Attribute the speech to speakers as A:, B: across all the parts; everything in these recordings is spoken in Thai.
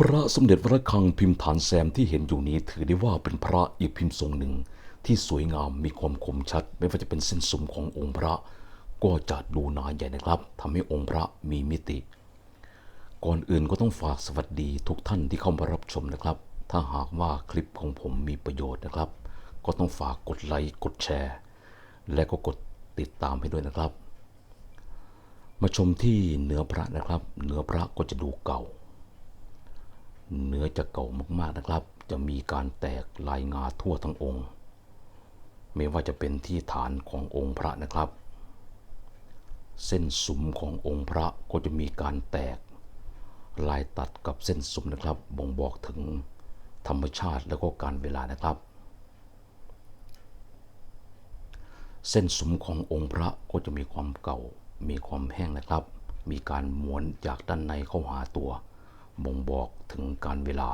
A: พระสมเด็จพระคังพิมพ์ฐานแซมที่เห็นอยู่นี้ถือได้ว่าเป็นพระอีกพิมพ์ทรงหนึ่ง ที่สวยงามมีความคมชัด ไม่ว่าจะเป็นเส้นสุมขององค์พระ ก็จะดูหนาใหญ่นะครับทำให้องค์พระมีมิติ ก่อนอื่นก็ต้องฝากสวัสดีทุกท่านที่เข้ามารับชมนะครับ ถ้าหากว่าคลิปของผมมีประโยชน์นะครับ ก็ต้องฝากกดไลค์กดแชร์ และก็กดติดตามให้ด้วยนะครับ มาชมที่เนื้อพระนะครับ เนื้อพระก็จะดูเก่า เนื้อจะเก่ามากๆนะครับ จะมีการแตกลายงาทั่วทั้งองค์ ไม่ว่าจะเป็นที่ฐานขององค์พระนะครับ เส้นสุมขององค์พระก็จะมีการแตกลายตัดกับเส้นสุมนะครับ บ่งบอกถึงธรรมชาติและก็การเวลานะครับ เส้นสุมขององค์พระก็จะมีความเก่า มีความแห้งนะครับ มีการม้วนจากด้านในเข้าหาตัว บ่งบอกถึงการเวลา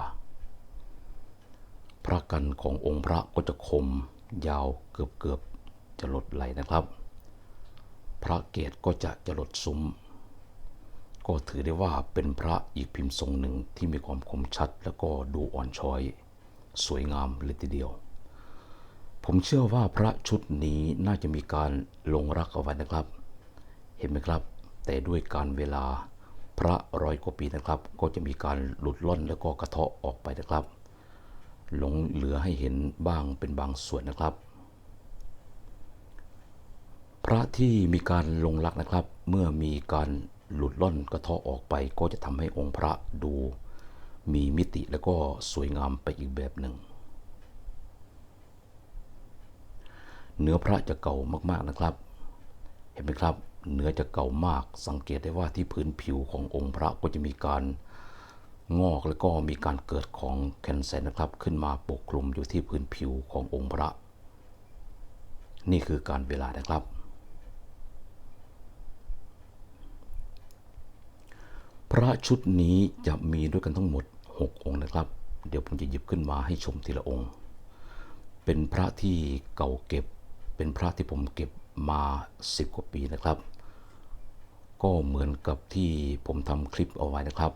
A: พระกันขององค์พระก็จะคมยาวเกือบเกือบจะหลดไหลนะครับ พระเกศก็จะจะหลดซุ้ม ก็ถือได้ว่าเป็นพระอีกพิมพ์ทรงหนึ่งที่มีความคมชัด แล้วก็ดูอ่อนช้อย สวยงามเลยทีเดียว ผมเชื่อว่าพระชุดนี้น่าจะมีการลงรักเอาไว้นะครับ เห็นไหมครับ แต่ด้วยการเวลา พระร้อยกว่าปีนะครับ ก็จะมีการหลุดล่อนแล้วก็กระเทาะออกไปนะครับ หลงเหลือให้เห็นบ้างเป็นบางส่วนนะครับ พระที่มีการลงรักนะครับ เมื่อมีการหลุดล่อนกระเทาะออกไป ก็จะทำให้องค์พระดูมีมิติแล้วก็สวยงามไปอีกแบบหนึ่ง เนื้อพระจะเก่ามากๆนะครับ เห็นไหมครับ เนื้อจะเก่ามาก สังเกตได้ว่าที่พื้นผิวขององค์พระก็จะมีการงอกแล้วก็มีการเกิดของแคนเซนนะครับ ขึ้นมาปกคลุมอยู่ที่พื้นผิวขององค์พระ นี่คือการเวลานะครับ พระชุดนี้จะมีด้วยกันทั้งหมด 6 องค์นะครับ เดี๋ยวผมจะหยิบขึ้นมาให้ชมทีละองค์ เป็นพระที่เก่าเก็บ เป็นพระที่ผมเก็บมา 10 กว่าปีนะครับ ก็เหมือนกับที่ผมทำคลิปเอาไว้นะครับ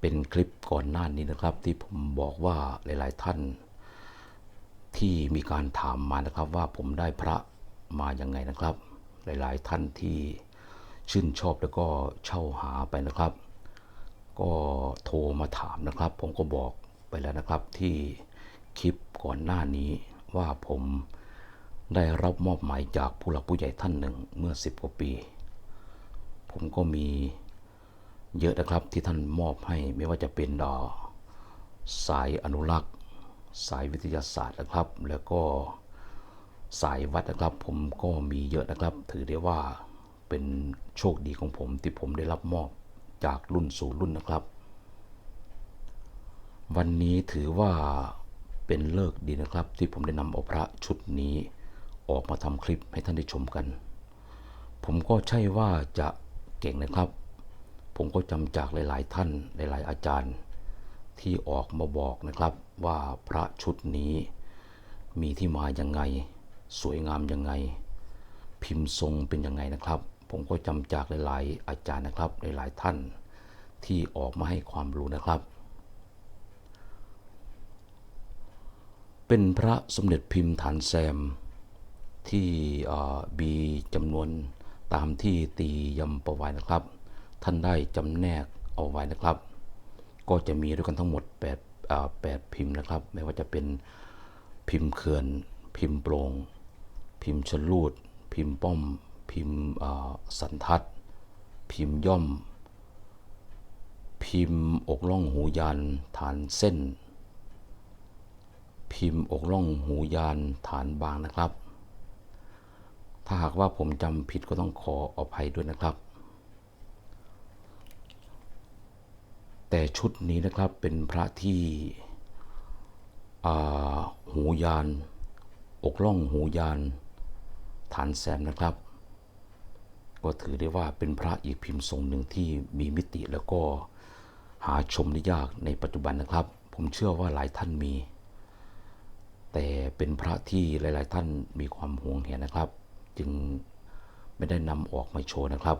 A: เป็นคลิปก่อนหน้านี้นะครับ ที่ผมบอกว่าหลาย ๆ ท่าน ที่มีการถามมานะครับว่าผมได้พระมาอย่างไงนะครับ หลาย ๆ ท่านที่ชื่นชอบแล้วก็เช่าหาไปนะครับ ก็โทรมาถามนะครับ ผมก็บอกไปแล้วนะครับที่คลิปก่อนหน้านี้ว่าผมได้รับมอบหมายจากผู้หลักผู้ใหญ่ท่านหนึ่งเมื่อ 10 กว่าปี ผมก็มีเยอะนะครับที่ท่านมอบให้ไม่ว่าจะเป็นดอสายอนุรักษ์ สายวิทยาศาสตร์นะครับ แล้วก็สายวัดนะครับ ผมก็มีเยอะนะครับ ถือได้ว่าเป็นโชคดีของผมที่ผมได้รับมอบจากรุ่นสู่รุ่นนะครับ วันนี้ถือว่าเป็นเลิกดีนะครับ ที่ผมได้นำเอาพระชุดนี้ออกมาทำคลิปให้ท่านได้ชมกัน ผมก็ใช่ว่าจะ เก่งนะครับ ผมก็จำจากหลาย ๆ ท่านหลาย ๆ อาจารย์ ที่ออกมาบอกนะครับว่าพระชุดนี้มีที่มาอย่างไง สวยงามยังไง พิมพ์ทรงเป็นยังไงนะครับ ผมก็จำจากหลาย ๆ อาจารย์นะครับหลาย ๆ ท่านที่ออกมาให้ความรู้นะครับ เป็นพระสมเด็จพิมพ์ฐานแซมที่มีจำนวน ตามที่ตียำประไว้นะครับ ท่านได้จำแนกเอาไว้นะครับ ก็จะมีด้วยกันทั้งหมด8อ่า8พิมพ์นะครับ ไม่ว่าจะเป็นพิมพ์เขื่อน พิมพ์โปร่งพิมพ์ชลูด พิมพ์ป้อม พิมพ์อ่าสันทัด พิมพ์ย่อม พิมพ์อกล่องหูยานฐานเส้น พิมพ์อกล่องหูยานฐานบางนะครับ ถ้าหากว่าผมจำผิดก็ต้องขออภัยด้วยนะครับ แต่ชุดนี้นะครับเป็นพระที่หูยาน อกล่องหูยาน ฐานแซมนะครับ ก็ถือได้ว่าเป็นพระอีกพิมพ์ทรงหนึ่งที่มีมิติแล้วก็หาชมได้ยากในปัจจุบันนะครับ ผมเชื่อว่าหลายท่านมี แต่เป็นพระที่หลาย ๆ ท่านมีความห่วงแหนนะครับ จึงไม่ได้นำออกมาโชว์นะครับ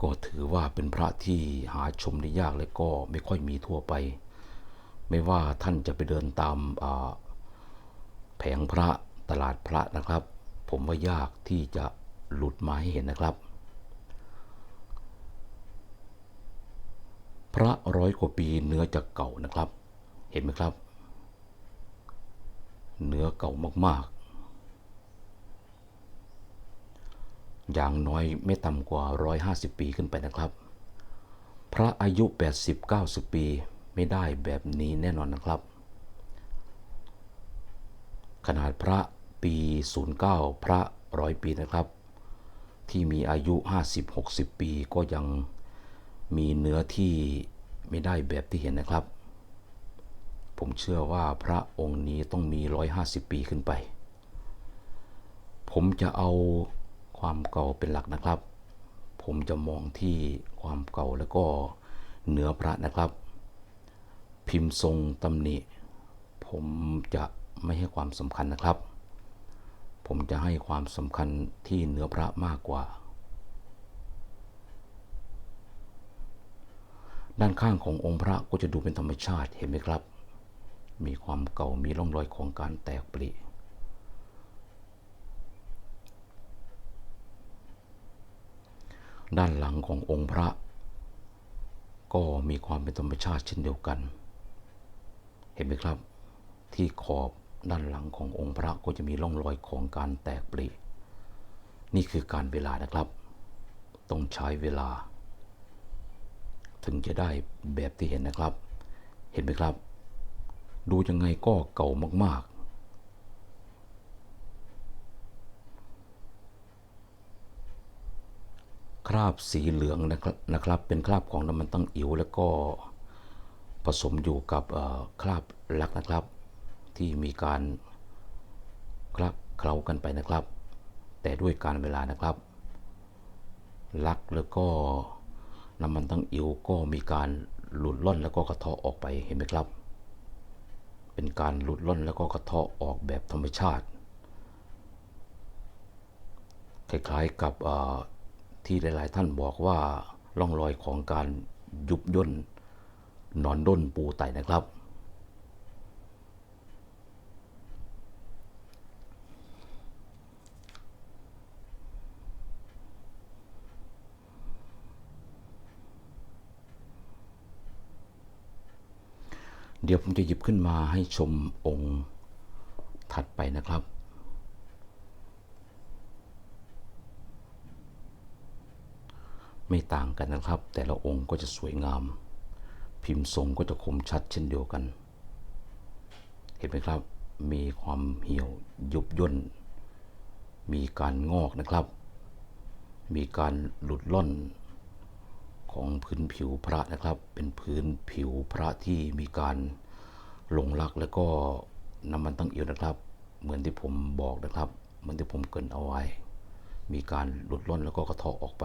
A: ก็ถือว่าเป็นพระที่หาชมได้ยากและก็ไม่ค่อยมีทั่วไป ไม่ว่าท่านจะไปเดินตามาแผงพระตลาดพระนะครับ ผมว่ายากที่จะหลุดมาให้เห็นนะครับ พระร้อยกว่าปีเนื้อจะเก่านะครับ เห็นไหมครับ เนื้อเก่ามากๆ อย่างน้อยไม่ต่ำกว่า 150 ปีขึ้นไปนะครับ พระอายุ 80-90 ปีไม่ได้แบบนี้แน่นอนนะครับ ขนาดพระปี 09 พระร้อยปีนะครับ ที่มีอายุ 50-60 ปีก็ยังมีเนื้อที่ไม่ได้แบบที่เห็นนะครับ ผมเชื่อว่าพระองค์นี้ต้องมี 150 ปีขึ้นไป ผมจะเอา ความเก่าเป็นหลักนะครับ ผมจะมองที่ความเก่าแล้วก็เนื้อพระนะครับ พิมพ์ทรงตำหนิ ผมจะไม่ให้ความสำคัญนะครับ ผมจะให้ความสำคัญที่เนื้อพระมากกว่า ด้านข้างขององค์พระก็จะดูเป็นธรรมชาติเห็นไหมครับ มีความเก่ามีร่องรอยของการแตกปริ ด้านหลังขององค์พระ ก็มีความเป็นธรรมชาติเช่นเดียวกัน เห็นไหมครับ ที่ขอบด้านหลังขององค์พระก็จะมีร่องรอยของการแตกปรินี่คือการเวลานะครับ ต้องใช้เวลา ถึงจะได้แบบที่เห็นนะครับ เห็นไหมครับ ดูยังไงก็เก่ามากๆ คราบสีเหลืองนะครับนะครับ เป็นคราบของน้ำมันตั้งอิ๋วแล้วก็ผสมอยู่กับคราบลักนะครับ ที่มีการคลักเคล้ากันไปนะครับ แต่ด้วยการเวลานะครับ ลักแล้วก็น้ำมันตั้งอิ๋วก็มีการหลุดล่อนแล้วก็กระเทาะออกไปเห็นไหมครับ เป็นการหลุดล่อนแล้วก็กระเทาะออกแบบธรรมชาติ คล้ายๆกับ ที่หลาย ๆ ท่านบอกว่าร่องรอยของการยุบย่นหนอนด้นปูไตนะครับ เดี๋ยวผมจะหยิบขึ้นมาให้ชมองค์ถัดไปนะครับ ไม่ต่างกันนะครับ แต่ละองค์ก็จะสวยงาม พิมพ์ทรงก็จะคมชัดเช่นเดียวกัน เห็นไหมครับ มีความเหี่ยวยุบย่น มีการงอกนะครับ มีการหลุดล่อนของพื้นผิวพระนะครับ เป็นพื้นผิวพระที่มีการลงลักแล้วก็น้ำมันตั้งเอียวนะครับ เหมือนที่ผมบอกนะครับ เหมือนที่ผมเกินเอาไว้ มีการหลุดล่อนแล้วก็กระเทาะออกไป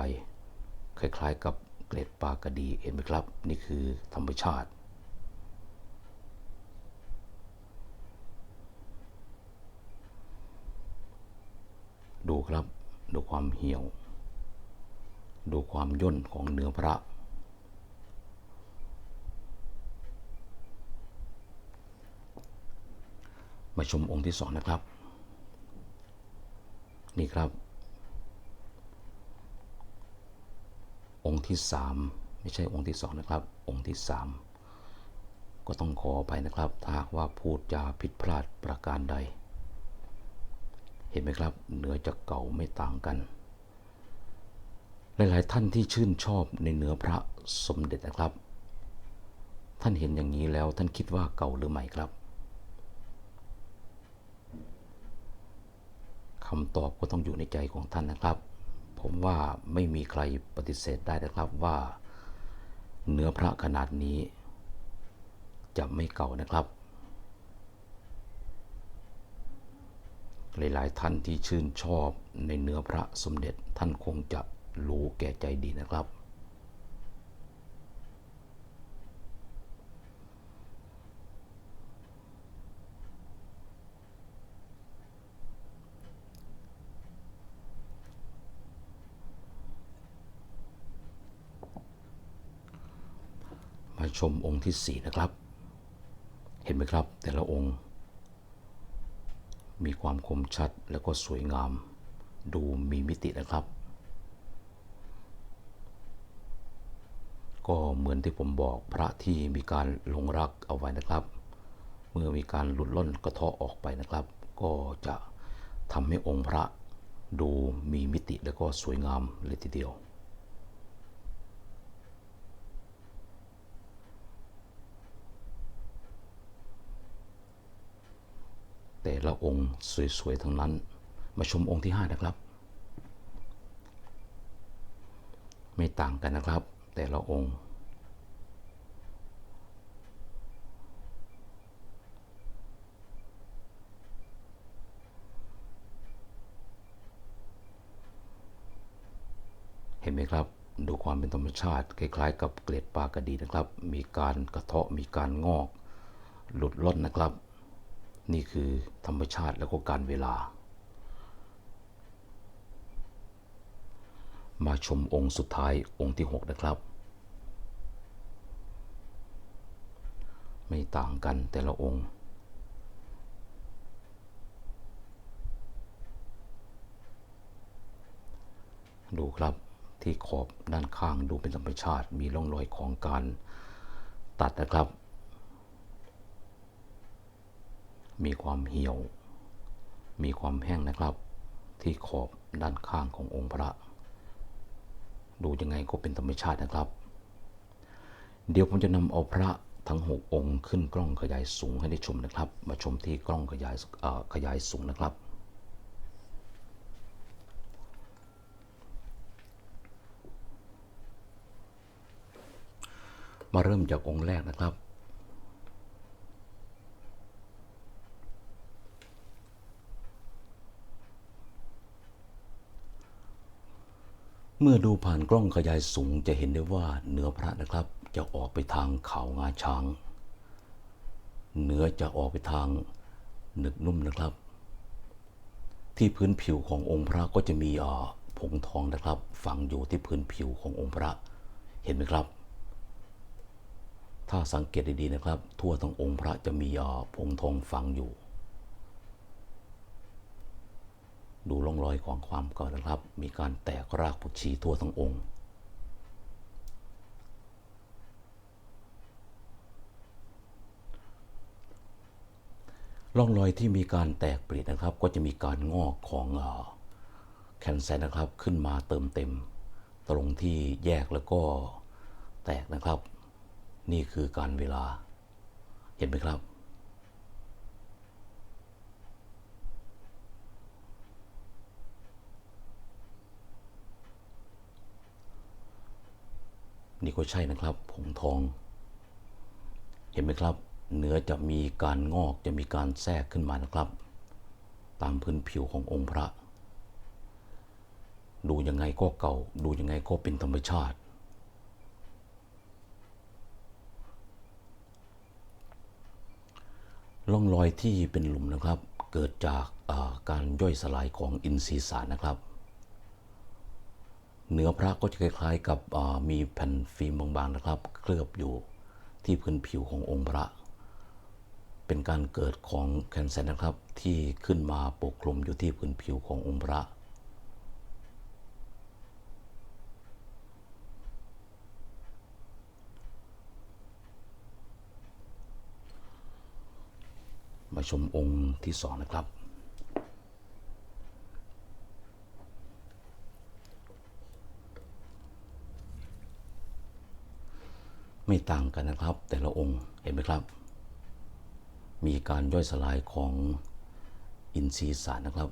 A: คล้ายๆ กับเกล็ดปลากระดีเห็นไหมครับ นี่คือธรรมชาติ ดูครับ ดูความเหี่ยว ดูความย่นของเนื้อพระมาชมองค์ที่สองนะครับ นี่ครับ อง ค์ที่สามไม่ใช่องค์ที่สองนะครับ องค์ที่สามก็ต้องขอไปนะครับ ถ้าหากว่าพูดจาผิดพลาดประการใด เห็นไหมครับเนื้อจะเก่าไม่ต่างกัน หลายๆท่านที่ชื่นชอบในเนื้อพระสมเด็จนะครับ ท่านเห็นอย่างนี้แล้วท่านคิดว่าเก่าหรือใหม่ครับคำตอบก็ต้องอยู่ในใจของท่านนะครับ ผมว่าไม่มีใครปฏิเสธได้นะครับว่า เนื้อพระขนาดนี้ จะไม่เก่านะครับ หลายๆท่านที่ชื่นชอบในเนื้อพระสมเด็จท่านคงจะรู้แก่ใจดีนะครับ ช มองค์ที่สี่นะครับ เห็นไหมครับ แต่ละองค์ มีความคมชัดแล้วก็สวยงาม ดูมีมิตินะครับ ก็เหมือนที่ผมบอกพระที่มีการลงรักเอาไว้นะครับ เมื่อมีการหลุดล่อนกระเทาะออกไปนะครับ ก็จะทำให้องค์พระดูมีมิติและก็สวยงามเลยทีเดียว แต่ ละองค์สวยๆทั้งนั้น มาชมองค์ที่ 5 นะครับ ไม่ต่างกันนะครับ แต่ละองค์ เห็นไหมครับดูความเป็นธรรมชาติคล้ายๆ กับเกล็ดปลากระดีนะครับ มีการกระเทาะมีการงอก หลุดล่อนนะครับ นี่คือธรรมชาติแล้วก็การเวลา มาชมองค์สุดท้ายองค์ที่ 6 นะครับ ไม่ต่างกันแต่ละองค์ดูครับที่ขอบด้านข้างดูเป็นธรรมชาติมีร่องรอยของการตัดนะครับ มีความเหี่ยว มีความแห้งนะครับ ที่ขอบด้านข้างขององค์พระ ดูยังไงก็เป็นธรรมชาตินะครับ เดี๋ยวผมจะนำเอาพระทั้ง 6 องค์ขึ้นกล้องขยายสูงให้ได้ชมนะครับ มาชมที่กล้องขยายขยายสูงนะครับมาเริ่มจากองค์แรกนะครับ เมื่อดูผ่านกล้องขยายสูงจะเห็นได้ว่าเนื้อพระนะครับจะออกไปทางเขางาช้างเนื้อจะออกไปทางหนึกนุ่มนะครับ ที่พื้นผิวขององค์พระก็จะมีอ่าผงทองนะครับ ฝังอยู่ที่พื้นผิวขององค์พระเห็นไหมครับ ถ้าสังเกตดีๆนะครับ ทั่วทั้งองค์พระจะมีอ่าผงทองฝังอยู่ ดูร่องรอยของความเก่านะครับ มีการแตกรากปุชีทั่วทั้งองค์ ร่องรอยที่มีการแตกปรินะครับ ก็จะมีการงอกของแคนเซนนะครับขึ้นมาเติมเต็ม ตรงที่แยกแล้วก็แตกนะครับ นี่คือการเวลาเห็นไหมครับ นี่ก็ใช่นะครับผงทอง เห็นไหมครับ เนื้อจะมีการงอกจะมีการแทรกขึ้นมานะครับ ตามพื้นผิวขององค์พระ ดูยังไงก็เก่า ดูยังไงก็เป็นธรรมชาติ ร่องรอยที่เป็นหลุมนะครับ เกิดจากาการย่อยสลายของอินทรีย์สารนะครับ เนื้อพระก็จะคล้ายๆกับมีแผ่นฟิล์มบางๆนะครับ เคลือบอยู่ที่พื้นผิวขององค์พระ เป็นการเกิดของแคนเซนนะครับที่ขึ้นมาปกคลุมอยู่ที่พื้นผิวขององค์พระมาชมองค์ที่สองนะครับ ไม่ต่างกันนะครับ แต่ละองค์เห็นไหมครับ มีการย่อยสลายของอินทรีย์สารนะครับ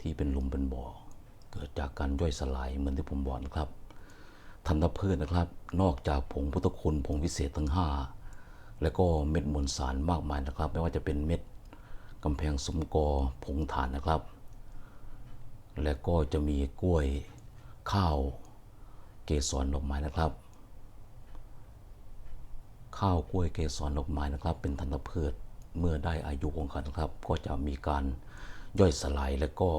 A: ที่เป็นลุมเป็นบ่อ เกิดจากการย่อยสลายเหมือนที่ผมบอกนะครับธัญพืชนะครับ นอกจากผงพุทธคุณผงวิเศษทั้ง 5 แล้วก็เม็ดมวลสารมากมายนะครับ ไม่ว่าจะเป็นเม็ดกำแพงสมกอผงถ่านนะครับ และก็จะมีกล้วยข้าวเกสรดอกไม้นะครับ ข้าวกล้วยเกสรดอกไม้นะครับ เป็นธัญพืชเมื่อได้อายุของเขานะครับ ก็จะมีการย่อยสลายและก็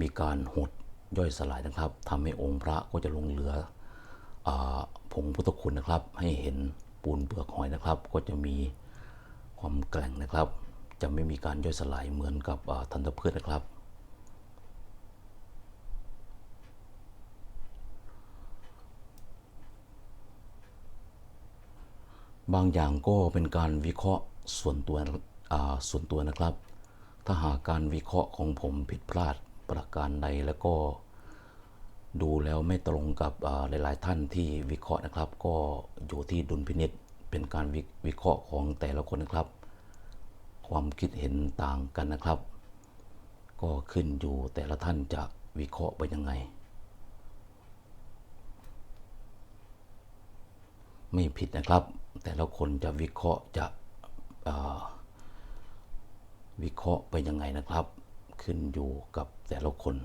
A: มีการหดย่อยสลายนะครับทำให้องค์พระก็จะลงเหลืออผงพุทธคุณนะครับ ให้เห็นปูนเปลือกหอยนะครับ ก็จะมีความแกร่งนะครับ จะไม่มีการย่อยสลายเหมือนกับธัญพืชนะครับ บางอย่างก็เป็นการวิเคราะห์ส่วนตัวส่วนตัวนะครับ ถ้าหากการวิเคราะห์ของผมผิดพลาดประการใดแล้วก็ดูแล้วไม่ตรงกับหลาย ๆ ท่านที่วิเคราะห์นะครับ ก็อยู่ที่ดุลพินิษเป็นการววิเคราะห์ของแต่ละคนนะครับ ความคิดเห็นต่างกันนะครับ ก็ขึ้นอยู่แต่ละท่านจะวิเคราะห์ไปยังไง ไม่ผิดนะครับ แต่ละคนจะวิเคราะห์จะวิเคราะห์ไปยังไงนะครับ ขึ้นอยู่กับแต่ละคน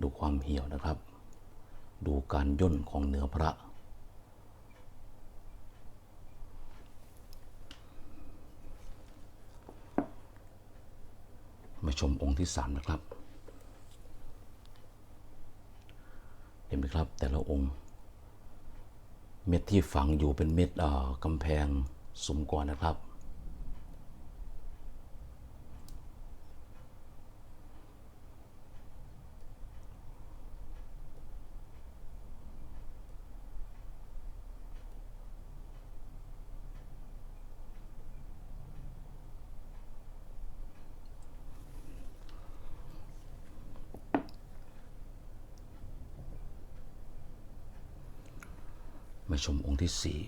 A: ดูความเหี่ยวนะครับ ดูการย่นของเนื้อพระ มาชมองค์ที่สามนะครับ เห็นไหมครับแต่ละองค์ เม็ดที่ฝังอยู่เป็นเม็ดกำแพงสุมก่อนนะครับ มา ชมองค์ที่สี่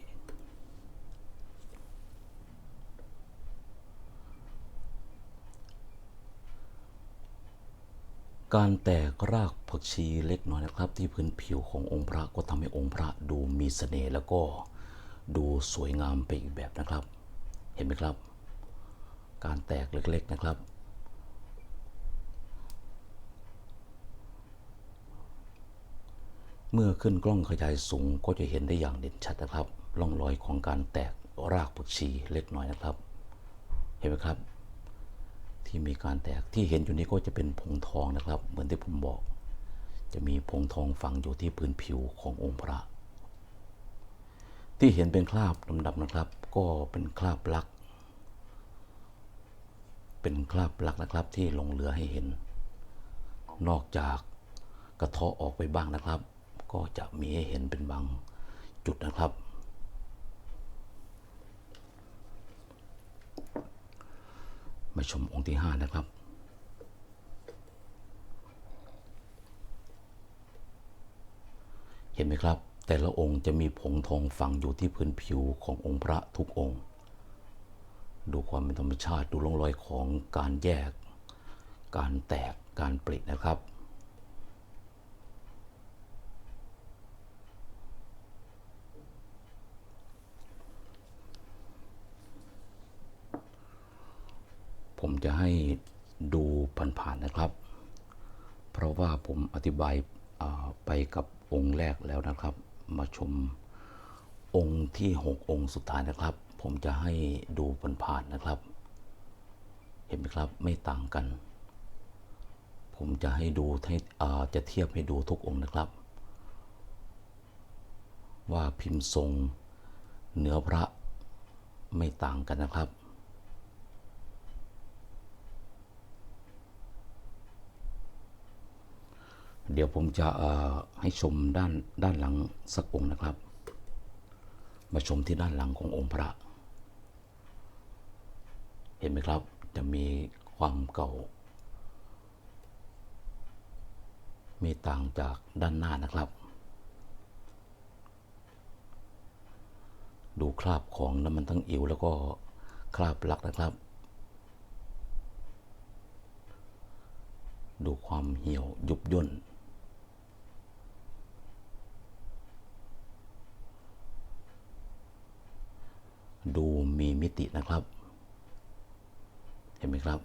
A: การแตกรากผักชีเล็กน้อยนะครับ ที่พื้นผิวขององค์พระก็ทำให้องค์พระดูมีเสน่ห์แล้วก็ดูสวยงามไปอีกแบบนะครับ เห็นไหมครับ การแตกเล็กๆนะครับ เมื่อขึ้นกล้องขยายสูงก็จะเห็นได้อย่างเด่นชัดนะครับร่องรอยของการแตกรากผักชีเล็กน้อยนะครับ เห็นไหมครับ ที่มีการแตกที่เห็นอยู่นี้ก็จะเป็นผงทองนะครับ เหมือนที่ผมบอก จะมีผงทองฝังอยู่ที่พื้นผิวขององค์พระ ที่เห็นเป็นคราบดำๆนะครับ ก็เป็นคราบลัก เป็นคราบลักนะครับที่ลงเรือให้เห็น นอกจากกระเทาะออกไปบ้างนะครับ ก็จะมีให้เห็นเป็นบางจุดนะครับ มาชมองค์ที่ห้านะครับเห็นไหมครับ แต่ละองค์จะมีผงทองฝังอยู่ที่พื้นผิวขององค์พระทุกองค์ ดูความเป็นธรรมชาติดูร่องรอยของการแยก การแตกการปรินะครับ ผม จะให้ดูผ่านๆนะครับ เพราะว่าผมอธิบายไปกับองค์แรกแล้วนะครับ มาชมองค์ที่ 6 องค์สุดท้ายนะครับ ผมจะให้ดูผ่านๆนะครับ เห็นไหมครับไม่ต่างกัน ผมจะให้ดูให้จะเทียบให้ดูทุกองค์นะครับ ว่าพิมพ์ทรงเนื้อพระไม่ต่างกันนะครับ เดี๋ยวผมจะให้ชมด้านด้านหลังสักองค์นะครับ มาชมที่ด้านหลังขององค์พระ เห็นไหมครับจะมีความเก่า มีต่างจากด้านหน้านะครับ ดูคราบของน้ำมันทั้งอิ๋วแล้วก็คราบหลักนะครับ ดูความเหี่ยวยุบย่น ดูมีมิตินะครับ เห็นไหมครับ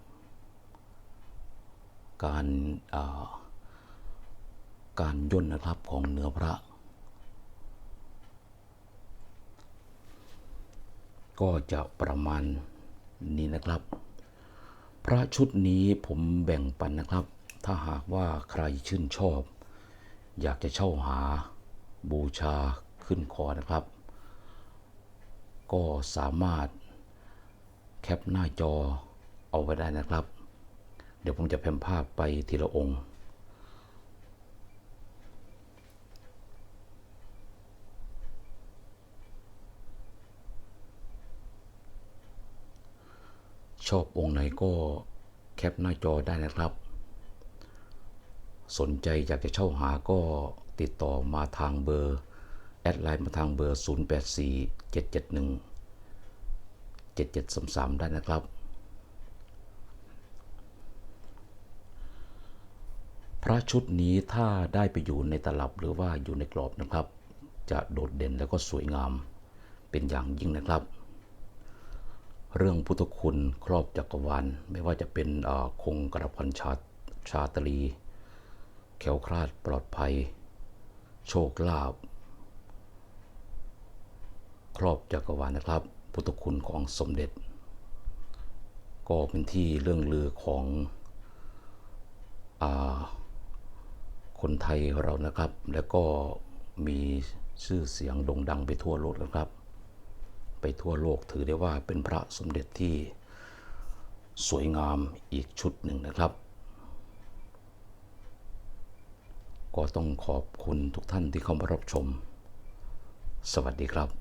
A: การาการย่นนะครับของเนื้อพระ ก็จะประมาณนี้นะครับ พระชุดนี้ผมแบ่งปันนะครับ ถ้าหากว่าใครชื่นชอบ อยากจะเช่าหาบูชาขึ้นคอนะครับ ก็สามารถแคปหน้าจอเอาไว้ได้นะครับ เดี๋ยวผมจะแพมภาพไปทีละองค์ชอบองค์ไหนก็แคปหน้าจอได้นะครับ สนใจอยากจะเช่าหาก็ติดต่อมาทางเบอร์ แอดไลน์มาทางเบอร์ 084 771 7733 ได้นะครับ พระชุดนี้ถ้าได้ไปอยู่ในตลับหรือว่าอยู่ในกรอบนะครับ จะโดดเด่นแล้วก็สวยงามเป็นอย่างยิ่งนะครับ เรื่องพุทธคุณครอบจักรวาลไม่ว่าจะเป็นอ่อคงกระพันชาชาตรี แขวคลาดปลอดภัย โชคลาภ รอบจักรวาลนะครับ พุทธคุณของสมเด็จ ก็เป็นที่เรื่องลือของอคนไทยเรานะครับ แล้วก็มีชื่อเสียงโด่งดังไปทั่วโลกนะครับ ไปทั่วโลกถือได้ว่าเป็นพระสมเด็จที่สวยงามอีกชุดหนึ่งนะครับ ก็ต้องขอบคุณทุกท่านที่เข้ามารับชม สวัสดีครับ